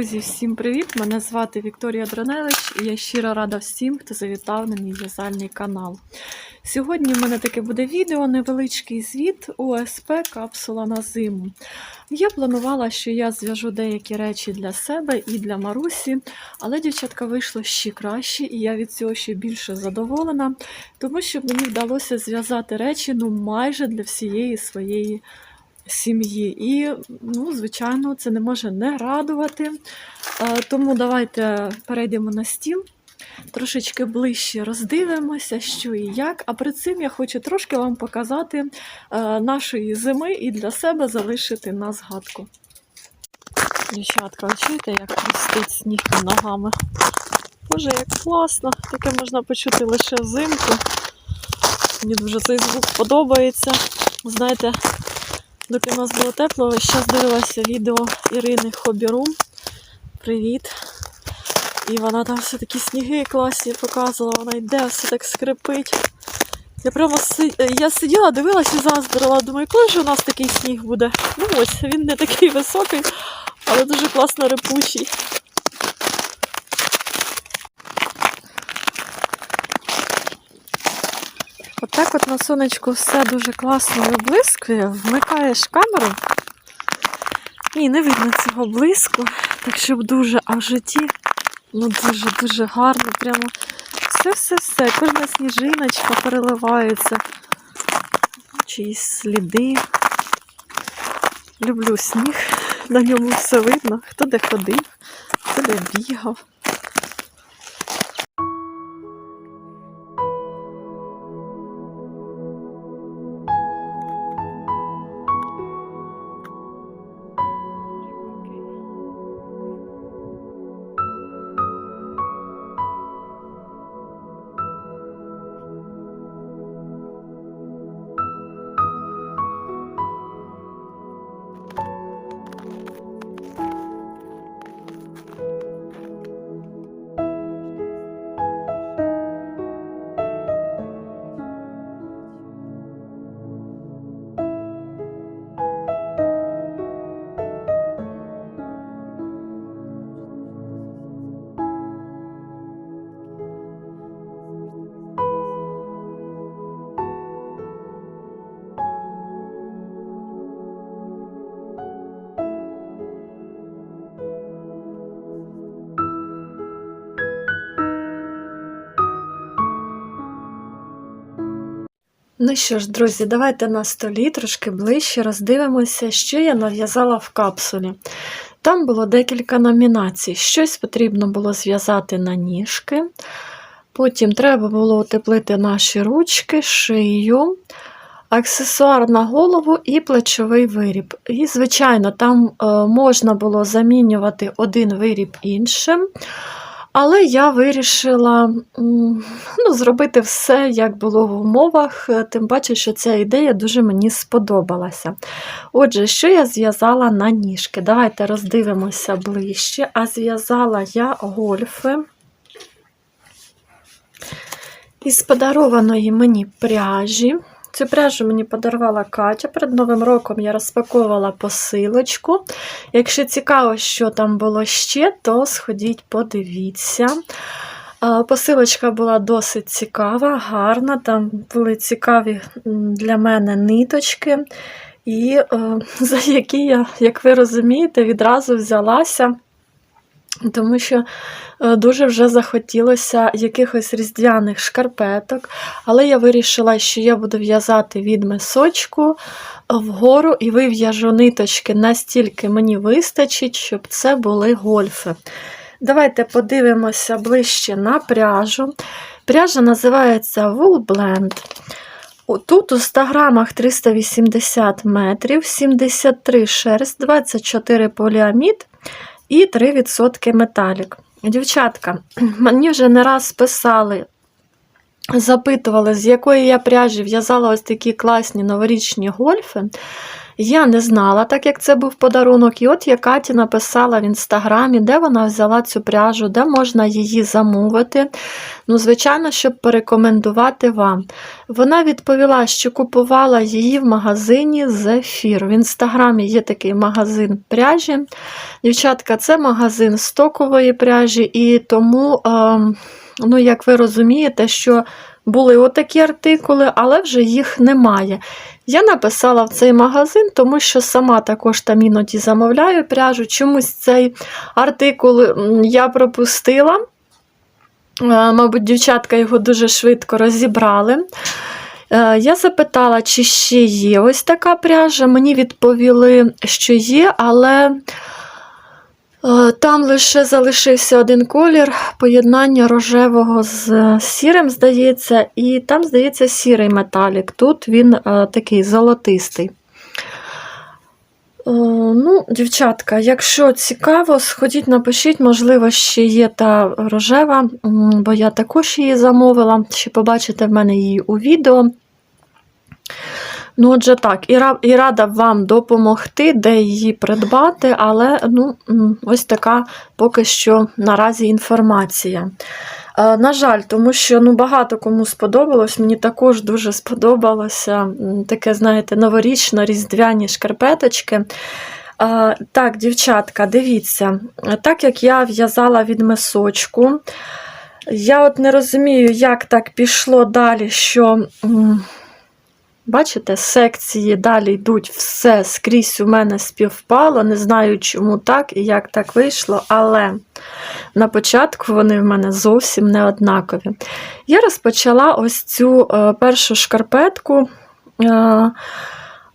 Друзі, всім привіт! Мене звати Вікторія Дроневич і я щиро рада всім, хто завітав на мій в'язальний канал. Сьогодні в мене таке буде відео, невеличкий звіт ОСП капсула на зиму. Я планувала, що я зв'яжу деякі речі для себе і для Марусі, але дівчатка вийшло ще краще, і я від цього ще більше задоволена, тому що мені вдалося зв'язати речі ну майже для всієї своєї сім'ї. І, ну, звичайно, це не може не радувати. Тому давайте перейдемо на стіл, трошечки ближче роздивимося, що і як. А перед цим я хочу трошки вам показати нашої зими і для себе залишити на згадку. Дівчатка, ви чуєте, як хрустить сніг під ногами? Боже, як класно! Таке можна почути лише взимку. Мені дуже цей звук подобається. Знаєте, доки у нас було тепло, зараз дивилася відео Ірини Хобірум. Привіт. І вона там все такі сніги класні показувала, вона йде, все так скрипить. Я прямо си... я сиділа, дивилася і заздрила. Думаю, коли ж у нас такий сніг буде? Ну ось, він не такий високий, але дуже класно репучий. Отак от на сонечку все дуже класно виблискує. Вмикаєш камеру. І не видно цього блиску. Так щоб дуже, а в житті ну дуже-дуже гарно. Прямо все-все-все. Кожна сніжиночка переливається. Чиїсь сліди. Люблю сніг. На ньому все видно. Хто де ходив, хто де бігав. Ну що ж, друзі, давайте на столі трошки ближче роздивимося, що я нав'язала в капсулі. Там було декілька номінацій. Щось потрібно було зв'язати на ніжки. Потім треба було утеплити наші ручки, шию, аксесуар на голову і плечовий виріб. І, звичайно, там е, можна було замінювати один виріб іншим. Але я вирішила ну, зробити все, як було в умовах, е, тим паче, що ця ідея дуже мені сподобалася. Отже, що я зв'язала на ніжки? Давайте роздивимося ближче. А зв'язала я гольфи із подарованої мені пряжі. Цю пряжу мені подарувала Катя. Перед Новим роком я розпаковувала посилочку. Якщо цікаво, що там було ще, то сходіть, подивіться. Посилочка була досить цікава, гарна. Там були цікаві для мене ниточки, і е, за які я, як ви розумієте, відразу взялася. Тому що е, дуже вже захотілося якихось різдвяних шкарпеток, але я вирішила, що я буду в'язати від мисочку вгору і вив'яжу ниточки настільки мені вистачить, щоб це були гольфи. Давайте подивимося ближче на пряжу. Пряжа називається Wool Blend. Тут у 100 грамах 380 метрів, 73 шерсть, 24 поліамід і 3% металік. Дівчатка, мені вже не раз писали запитували, з якої я пряжі в'язала ось такі класні новорічні гольфи. Я не знала, так як це був подарунок. І от я Каті написала в інстаграмі, де вона взяла цю пряжу, де можна її замовити. Ну, звичайно, щоб порекомендувати вам. Вона відповіла, що купувала її в магазині Зефір. В інстаграмі є такий магазин пряжі. Дівчатка, це магазин стокової пряжі, і тому, ем, ну, як ви розумієте, що були отакі артикули, але вже їх немає. Я написала в цей магазин, тому що сама також там іноді замовляю пряжу. Чомусь цей артикул я пропустила. Е, Мабуть, дівчатка його дуже швидко розібрали. Е, Я запитала, чи ще є ось така пряжа. Мені відповіли, що є, але там лише залишився один колір поєднання рожевого з сірим, здається, і там, здається, сірий металік. Тут він е, такий золотистий. Е, Ну, дівчатка, якщо цікаво, сходіть, напишіть, можливо, ще є та рожева, бо я також її замовила. Ще побачите в мене її у відео. Ну, отже, так, і, ра- і рада вам допомогти, де її придбати, але ну, ось така поки що наразі інформація. Е, На жаль, тому що ну, багато кому сподобалось, мені також дуже сподобалося таке, знаєте, новорічно-різдвяні шкарпеточки. Е, Так, дівчатка, дивіться, так як я в'язала від мисочку, я от не розумію, як так пішло далі, що. Бачите, секції далі йдуть все скрізь у мене співпало. Не знаю, чому так і як так вийшло, але на початку вони в мене зовсім не однакові. Я розпочала ось цю е, першу шкарпетку. е,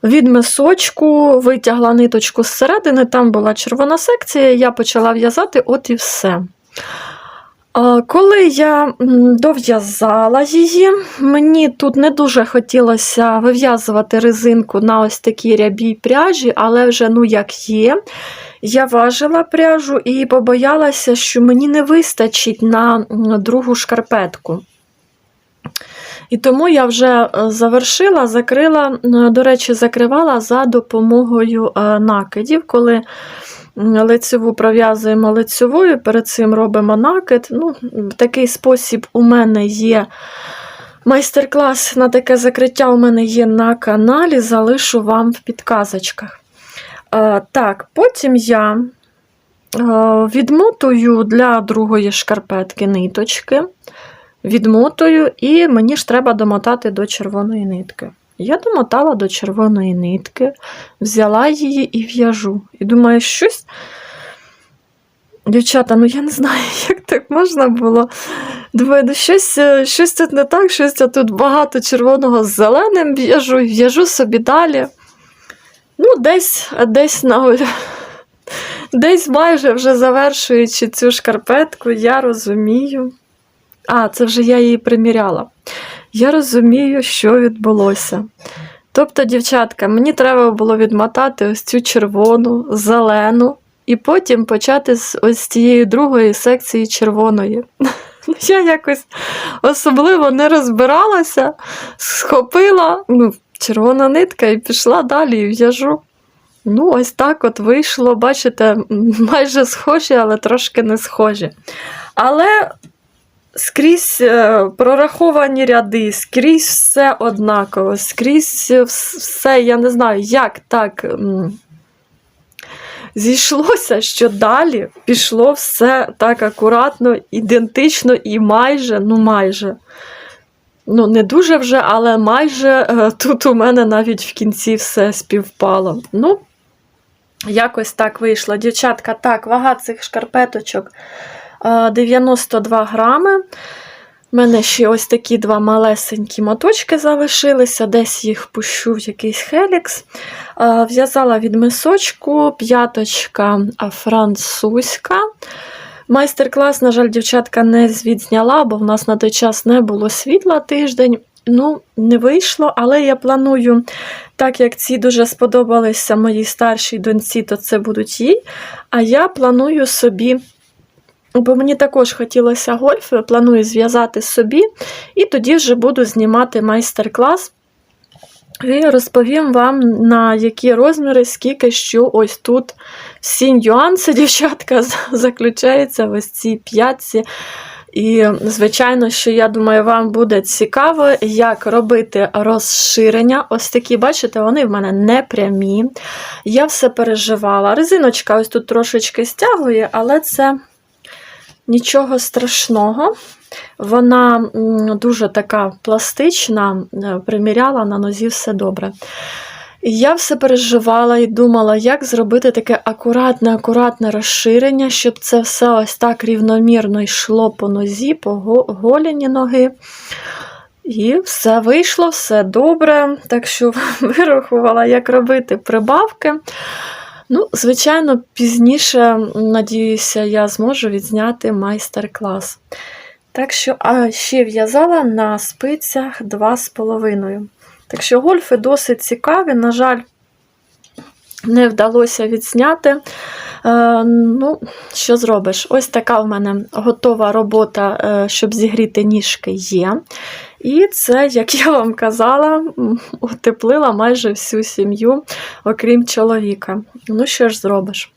від мисочку витягла ниточку зсередини, там була червона секція, я почала в'язати, от і все. Коли я дов'язала її, мені тут не дуже хотілося вив'язувати резинку на ось такій рябій пряжі, але вже ну як є. Я важила пряжу і побоялася, що мені не вистачить на другу шкарпетку. І тому я вже е, завершила, закрила, до речі, закривала за допомогою е, накидів, коли лицеву пров'язуємо лицевою, перед цим робимо накид. Ну, такий спосіб у мене є майстер-клас на таке закриття у мене є на каналі, залишу вам в підказочках. Е, Так, потім я е, відмотую для другої шкарпетки ниточки, відмотую, і мені ж треба домотати до червоної нитки. Я домотала до червоної нитки, взяла її і в'яжу. І думаю, щось. Дівчата, ну я не знаю, як так можна було. Думаю, ну щось, е, щось тут не так, щось я тут багато червоного з зеленим в'яжу, в'яжу собі далі. Ну, десь, десь на десь майже вже завершуючи цю шкарпетку, я розумію. А, це вже я її приміряла. Я розумію, що відбулося. Тобто, дівчатка, мені треба було відмотати ось цю червону, зелену, і потім почати з ось цієї другої секції червоної. Я якось особливо не розбиралася, схопила ну, червона нитка і пішла далі і в'яжу. Ну, ось так от вийшло, бачите, майже схожі, але трошки не схожі. Але скрізь е, прораховані ряди, скрізь все однаково, скрізь е, все, я не знаю, як так зійшлося, що далі пішло все так акуратно, ідентично і майже, ну майже. Ну, не дуже вже, але майже е, тут у мене навіть в кінці все співпало. Ну, якось так вийшло. Дівчатка, так, вага цих шкарпеточок 92 грами. У мене ще ось такі два малесенькі моточки залишилися, десь їх пущу в якийсь хелікс. Е, В'язала від мисочку, п'яточка французька. Майстер-клас, на жаль, дівчатка не відзняла, бо в нас на той час не було світла тиждень. Ну, не вийшло, але я планую, так як ці дуже сподобалися моїй старшій доньці, то це будуть їй. А я планую собі бо мені також хотілося гольф, планую зв'язати собі, і тоді вже буду знімати майстер-клас. І розповім вам, на які розміри, скільки що ось тут всі нюанси, дівчатка, заключаються в ось цій п'ятці. І, звичайно, що я думаю, вам буде цікаво, як робити розширення. Ось такі, бачите, вони в мене не прямі. Я все переживала. Резиночка ось тут трошечки стягує, але це нічого страшного. Вона дуже така пластична, е, приміряла на нозі все добре. І я все переживала і думала, як зробити таке акуратне, акуратне розширення, щоб це все ось так рівномірно йшло по нозі, по голіні ноги. І все вийшло, все добре. Так що вирахувала, як робити прибавки. Ну, Звичайно, пізніше, надіюся, я зможу відзняти майстер-клас. Так що, а ще в'язала на спицях 2,5. Так що гольфи досить цікаві, на жаль, не вдалося відзняти. Е, ну, Що зробиш? Ось така в мене готова робота, е, щоб зігріти ніжки є. І це, як я вам казала, утеплила майже всю сім'ю, окрім чоловіка. Ну, що ж зробиш?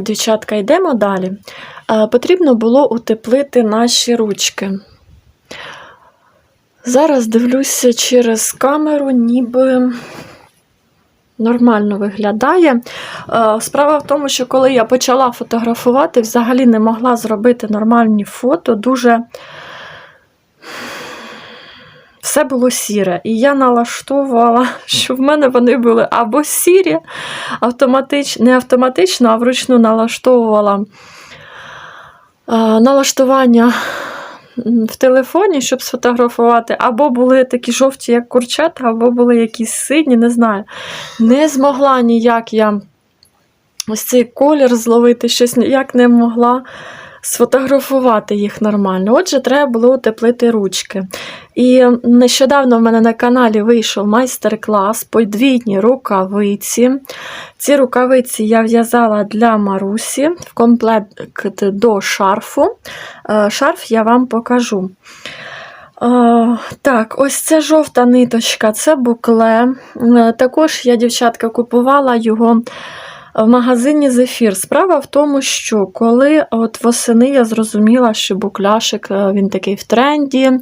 Дівчатка, йдемо далі. Е, потрібно було утеплити наші ручки. Зараз дивлюся через камеру, ніби нормально виглядає. Е, справа в тому, що коли я почала фотографувати, взагалі не могла зробити нормальні фото, дуже все було сіре. І я налаштовувала, що в мене вони були або сірі, автоматич... не автоматично, а вручну налаштовувала налаштування в телефоні, щоб сфотографувати, або були такі жовті, як курчата, або були якісь сині, не знаю. Не змогла ніяк я ось цей колір зловити, щось ніяк не могла сфотографувати їх нормально. Отже, треба було утеплити ручки. І нещодавно в мене на каналі вийшов майстер-клас подвійні рукавиці. Ці рукавиці я в'язала для Марусі в комплект до шарфу. Е, шарф я вам покажу. О, так, ось це жовта ниточка, це букле. Е, також я, дівчатка, купувала його в магазині Зефір. Справа в тому, що коли от восени я зрозуміла, що букляшик е, він такий в тренді. Е,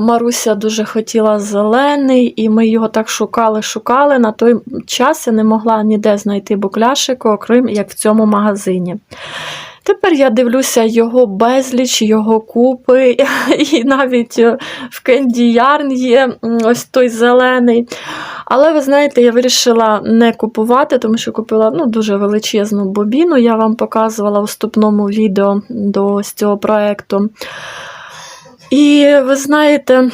Маруся дуже хотіла зелений, і ми його так шукали-шукали. На той час я не могла ніде знайти букляшик, окрім як в цьому магазині. Тепер я дивлюся його безліч, його купи, і навіть е, в Кенді Ярн є ось той зелений. Але ви знаєте, я вирішила не купувати, тому що купила ну, дуже величезну бобіну. Я вам показувала в вступному відео до цього проєкту. І ви знаєте.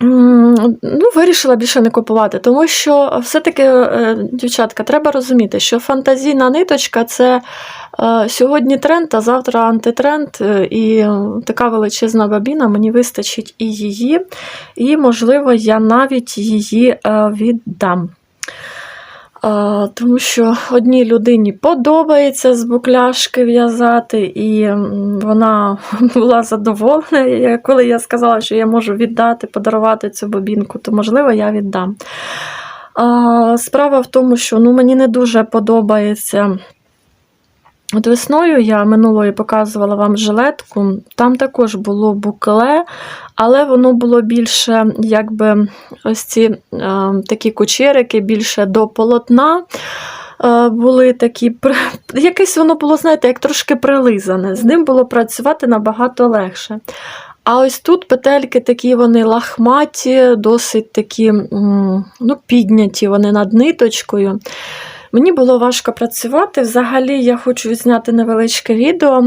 Ну, Вирішила більше не купувати, тому що все-таки, е, дівчатка, треба розуміти, що фантазійна ниточка це е, сьогодні тренд, а завтра антитренд, е, і така величезна бабіна, мені вистачить і її, і, можливо, я навіть її віддам. Тому що одній людині подобається з букляшки в'язати, і вона була задоволена. Коли я сказала, що я можу віддати, подарувати цю бобінку, то, можливо, я віддам. Справа в тому, що ну, мені не дуже подобається. От весною я минулої показувала вам жилетку, там також було букле, але воно було більше, якби ось ці е, такі кучерики, більше до полотна. Е, були такі, якесь воно було, знаєте, як трошки прилизане. З ним було працювати набагато легше. А ось тут петельки такі вони лахматі, досить такі ну, підняті вони над ниточкою. Мені було важко працювати. Взагалі, я хочу зняти невеличке відео.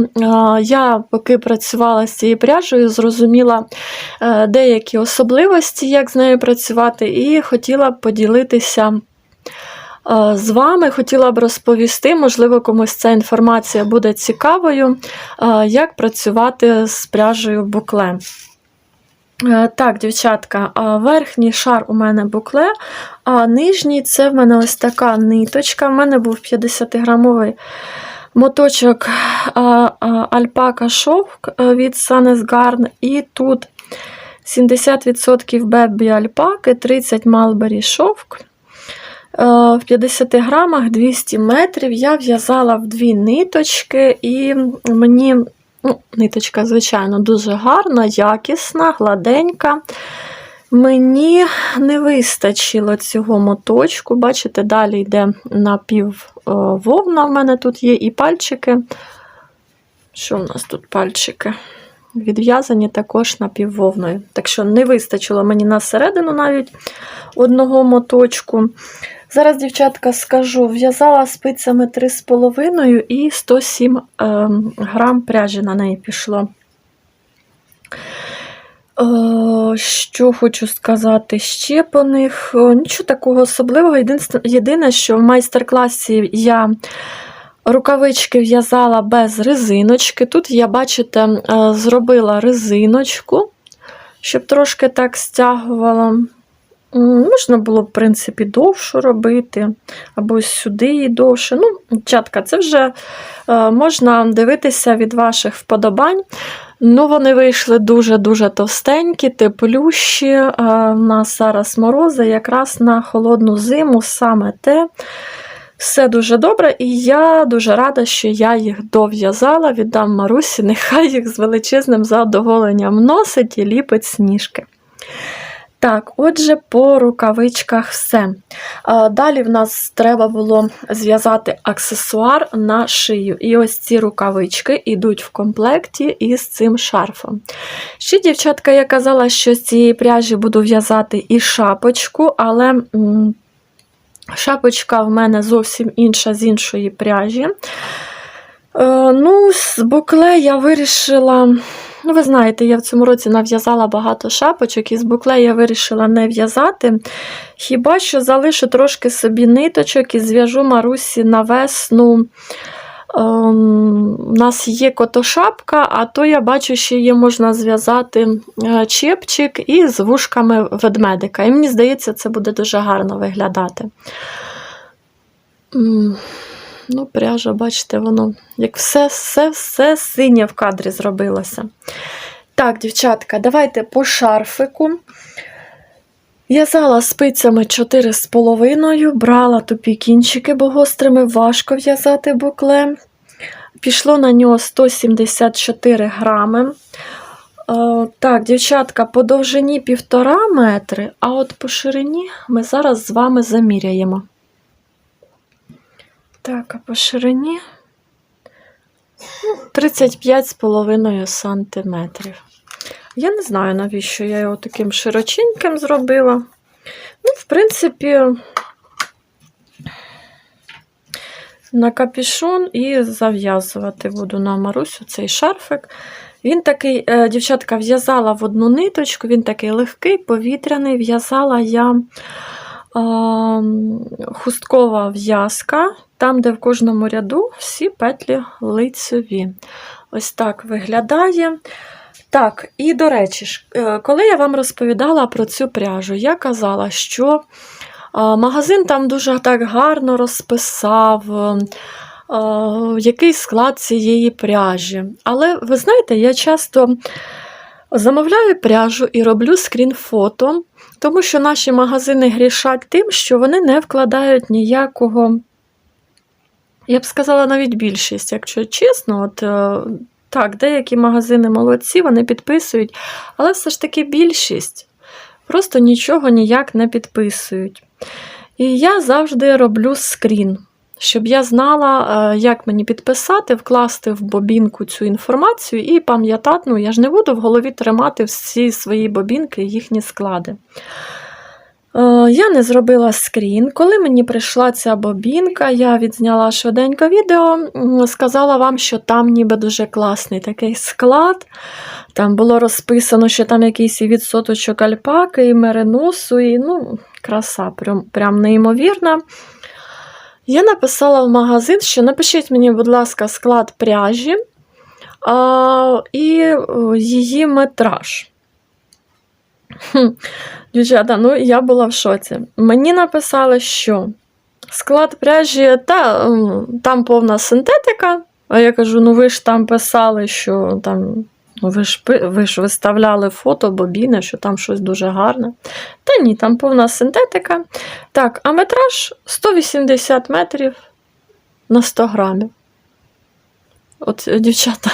Я, поки працювала з цією пряжею, зрозуміла е, деякі особливості, як з нею працювати, і хотіла б поділитися е, з вами. Хотіла б розповісти, можливо, комусь ця інформація буде цікавою, е, як працювати з пряжею букле. Е, Так, дівчатка, верхній шар у мене букле, а нижній це в мене ось така ниточка. У мене був 50-грамовий моточок альпака шовк е, від Garn, і тут 70% бебі альпаки, 30 Малбері шовк. Е, В 50 грамах 200 метрів я в'язала в дві ниточки, і мені ну, ниточка, звичайно, дуже гарна, якісна, гладенька. Мені не вистачило цього моточку. Бачите, далі йде напів е. В мене тут є і пальчики. Що в нас тут пальчики? Відв'язані також напіввовною. Так що не вистачило мені на середину навіть одного моточку. Зараз, дівчатка, скажу, в'язала спицями 3,5 і 107 е, грам пряжі на неї пішло. Е, Що хочу сказати ще по них? Е, Нічого такого особливого. Єдине, що в майстер-класі я рукавички в'язала без резиночки. Тут я, бачите, зробила резиночку, щоб трошки так стягувала. Можна було, в принципі, довшу робити, або сюди довше. Ну, дівчатка, це вже е, можна дивитися від ваших вподобань. Ну, вони вийшли дуже-дуже товстенькі, теплющі. Е, У нас зараз морози, якраз на холодну зиму саме те. Все дуже добре, і я дуже рада, що я їх дов'язала, віддам Марусі, нехай їх з величезним задоволенням носить і ліпить сніжки. Так, отже, по рукавичках все. Далі в нас треба було зв'язати аксесуар на шию. І ось ці рукавички йдуть в комплекті із цим шарфом. Ще, дівчатка, я казала, що з цієї пряжі буду в'язати і шапочку, але шапочка в мене зовсім інша з іншої пряжі. Е, ну, з букле я вирішила. Ну, ви знаєте, я в цьому році нав'язала багато шапочок, і з букле я вирішила не в'язати. Хіба що залишу трошки собі ниточок і зв'яжу Марусі на весну. Ем, у нас є котошапка, а то я бачу, що її можна зв'язати е, чепчик і з вушками ведмедика. І мені здається, це буде дуже гарно виглядати. Ну, пряжа, бачите, воно як все, все, все синє в кадрі зробилося. Так, дівчатка, давайте по шарфику. В'язала спицями 4,5, брала тупі кінчики, бо гострими важко в'язати букле. Пішло на нього 174 грами. Е, Так, дівчатка, по довжині 1,5 метри, а от по ширині ми зараз з вами заміряємо. Так, а по ширині ну, 35,5 сантиметрів. Я не знаю, навіщо я його таким широченьким зробила. Ну, в принципі, на капюшон і зав'язувати буду на Марусю цей шарфик. Він такий, е, дівчатка, в'язала в одну ниточку, він такий легкий, повітряний. В'язала я а, хусткова в'язка, там, де в кожному ряду всі петлі лицеві. Ось так виглядає. Так, і до речі, е, коли я вам розповідала про цю пряжу, я казала, що магазин там дуже так гарно розписав, е, який склад цієї пряжі. Але ви знаєте, я часто замовляю пряжу і роблю скрін-фото. Тому що наші магазини грішать тим, що вони не вкладають ніякого, я б сказала, навіть більшість, якщо чесно, от е, так, деякі магазини молодці, вони підписують, але все ж таки більшість просто нічого ніяк не підписують. І я завжди роблю скрін, щоб я знала, е, як мені підписати, вкласти в бобінку цю інформацію і пам'ятати, ну я ж не буду в голові тримати всі свої бобінки і їхні склади. Е, Я не зробила скрін. Коли мені прийшла ця бобінка, я відзняла швиденько відео, сказала вам, що там ніби дуже класний такий склад. Там було розписано, що там якийсь відсоточок альпаки, і мериносу, і ну, краса, прям, прям неймовірна. Я написала в магазин, що напишіть мені, будь ласка, склад пряжі а, і її метраж. Хм, Дівчата, ну я була в шоці. Мені написали, що склад пряжі, та, там повна синтетика. А я кажу: ну ви ж там писали, що там. Ну, ви ж, ви ж виставляли фото бобіни, що там щось дуже гарне. Та ні, там повна синтетика. Так, а метраж 180 метрів на 100 грамів. От, дівчата,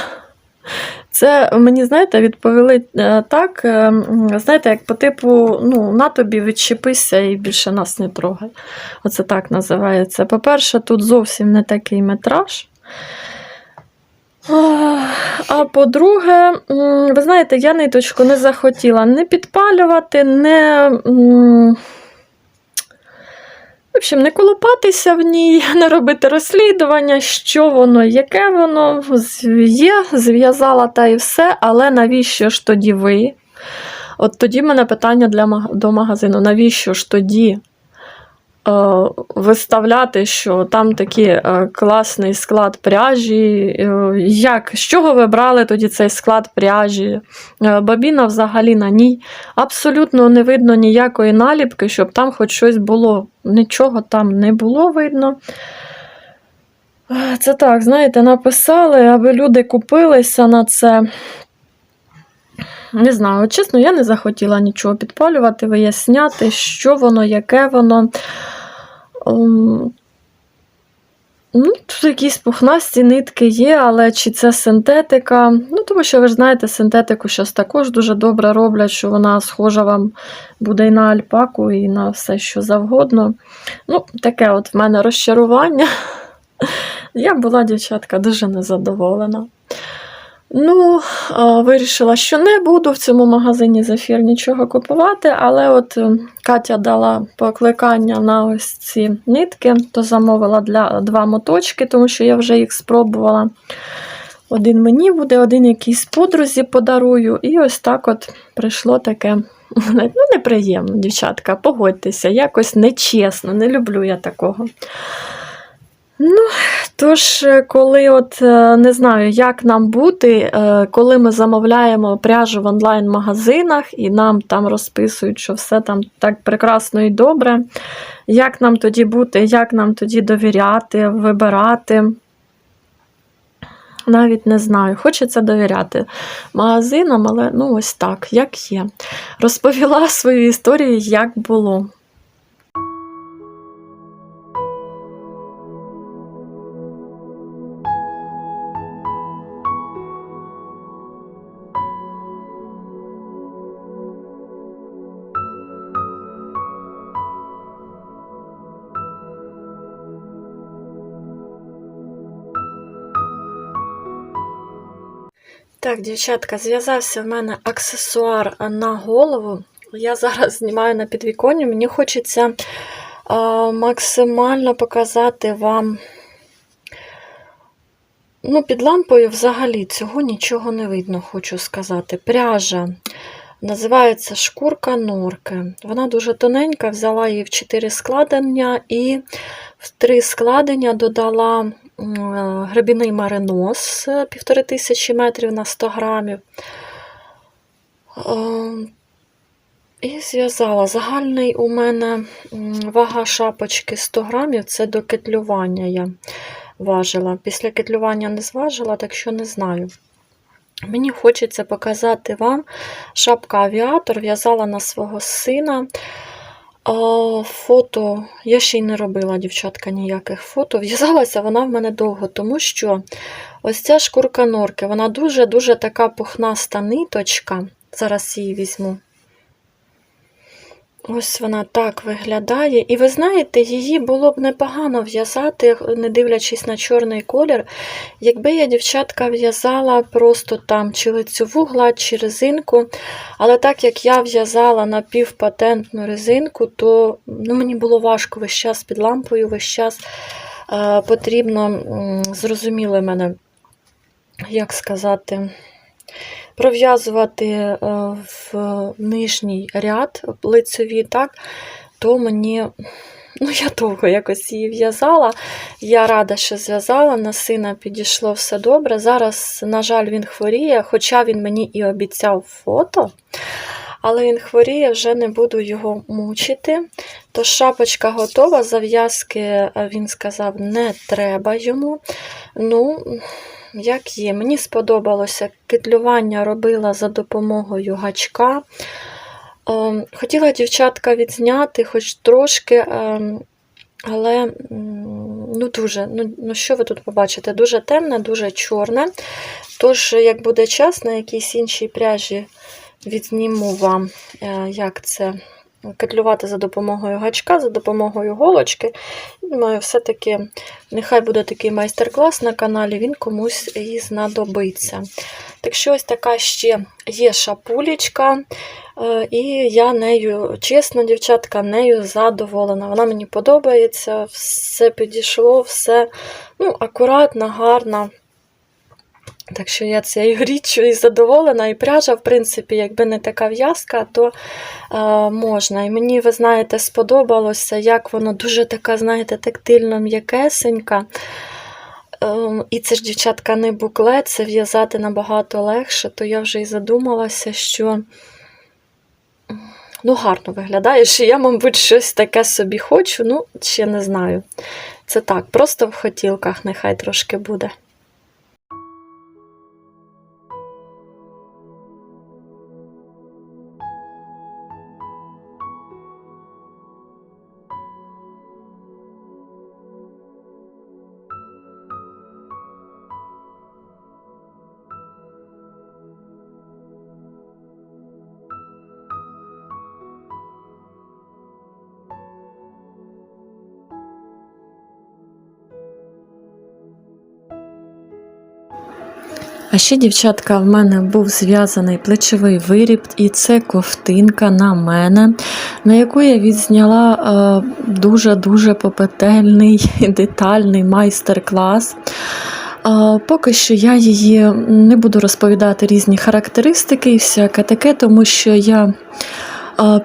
це мені, знаєте, відповіли е, так, е, знаєте, як по типу, ну, на тобі відчепися і більше нас не трогай. Оце так називається. По-перше, тут зовсім не такий метраж. А, по-друге, ви знаєте, я ниточку не захотіла не підпалювати, не. В общем, не колупатися в ній, не робити розслідування, що воно, яке воно є, зв'язала та і все, але навіщо ж тоді ви? От тоді в мене питання для, до магазину: навіщо ж тоді виставляти, що там такий е, класний склад пряжі? Е, як, з чого ви брали тоді цей склад пряжі? Е, бабіна взагалі на ній абсолютно не видно ніякої наліпки, щоб там хоч щось було. Нічого там не було видно. Е, Це так, знаєте, написали, аби люди купилися на це. Не знаю, чесно, я не захотіла нічого підпалювати, виясняти, що воно, яке воно. Ем, Ну, тут якісь пухнасті нитки є, але чи це синтетика? Ну, тому що ви ж знаєте, синтетику зараз також дуже добре роблять, що вона схожа вам буде і на альпаку, і на все, що завгодно. Ну, таке от в мене розчарування. Я була, дівчатка, дуже незадоволена. Ну, вирішила, що не буду в цьому магазині зефір нічого купувати, але от е, Катя дала покликання на ось ці нитки, то замовила для два моточки, тому що я вже їх спробувала. Один мені буде, один якійсь подрузі подарую. І ось так от прийшло таке. Ну, неприємно, дівчатка, погодьтеся, якось нечесно, не люблю я такого. Ну, тож, е, коли от е, не знаю, як нам бути, е, коли ми замовляємо пряжу в онлайн-магазинах і нам там розписують, що все там так прекрасно і добре, як нам тоді бути, як нам тоді довіряти, вибирати. Навіть не знаю, хочеться довіряти магазинам, але ну ось так, як є. Розповіла свою історію, як було. Так, дівчатка, зв'язався в мене аксесуар на голову. Я зараз знімаю на підвіконні. Мені хочеться а, максимально показати вам. Ну, під лампою взагалі цього нічого не видно, хочу сказати. Пряжа. Називається шкурка норки. Вона дуже тоненька, взяла її в 4 складення і в 3 складення додала е, гребіний маринос е, 1500 метрів на 100 грамів. Е, І зв'язала. Загальний у мене вага шапочки 100 грамів це до кетлювання я важила. Після кетлювання не зважила, так що не знаю. Мені хочеться показати вам шапка авіатор, в'язала на свого сина. А, Фото я ще й не робила, дівчатка, ніяких фото. В'язалася вона в мене довго, тому що ось ця шкурка норки, вона дуже-дуже така пухнаста ниточка. Зараз її візьму. Ось вона так виглядає. І ви знаєте, її було б непогано в'язати, не дивлячись на чорний колір, якби я, дівчатка, в'язала просто там чи лицьову гладь, чи резинку. Але так як я в'язала напівпатентну резинку, то ну, мені було важко весь час під лампою, весь час е, потрібно, зрозуміли мене, як сказати, пров'язувати е, в нижній ряд лицеві, так, то мені. Ну, я довго якось її в'язала. Я рада, що зв'язала, на сина підійшло все добре. Зараз, на жаль, він хворіє, хоча він мені і обіцяв фото, але він хворіє, вже не буду його мучити. Тож шапочка готова, зав'язки е, він сказав, не треба йому. Ну, як є. Мені сподобалося китлювання робила за допомогою гачка. Ем, Хотіла дівчатка відзняти хоч трошки, ем, але ну дуже, ну, ну що ви тут побачите? Дуже темне, дуже чорне. Тож, як буде час, на якійсь іншій пряжі відзніму вам, е, як це кетлювати за допомогою гачка, за допомогою голочки. Думаю, все-таки нехай буде такий майстер-клас на каналі, він комусь і знадобиться. Так що ось така ще є шапулечка, е, і я нею, чесно, дівчатка, нею задоволена. Вона мені подобається, все підійшло, все ну, акуратно, гарно. Так що я цією річчю і задоволена, і пряжа, в принципі, якби не така в'язка, то е, можна. І мені, ви знаєте, сподобалося, як воно дуже така, знаєте, тактильно м'якесенька. Е, і це ж, дівчатка, не буклет, це в'язати набагато легше, то я вже і задумалася, що ну, гарно виглядає, що я, мабуть, щось таке собі хочу, ну, ще не знаю. Це так, просто в хотілках нехай трошки буде. А ще, дівчатка, в мене був зв'язаний плечовий виріб, і це ковтинка на мене, на яку я відзняла е, дуже-дуже попетельний детальний майстер-клас. Е, Поки що я її не буду розповідати різні характеристики і всяке таке, тому що я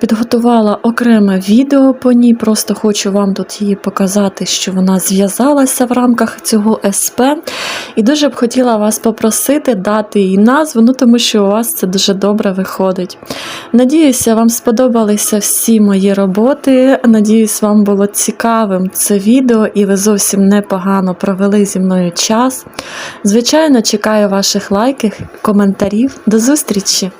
підготувала окреме відео по ній. Просто хочу вам тут її показати, що вона зв'язалася в рамках цього СП. І дуже б хотіла вас попросити дати їй назву, ну тому що у вас це дуже добре виходить. Надіюся, вам сподобалися всі мої роботи. Надіюсь, вам було цікавим це відео і ви зовсім непогано провели зі мною час. Звичайно, чекаю ваших лайків, коментарів. До зустрічі!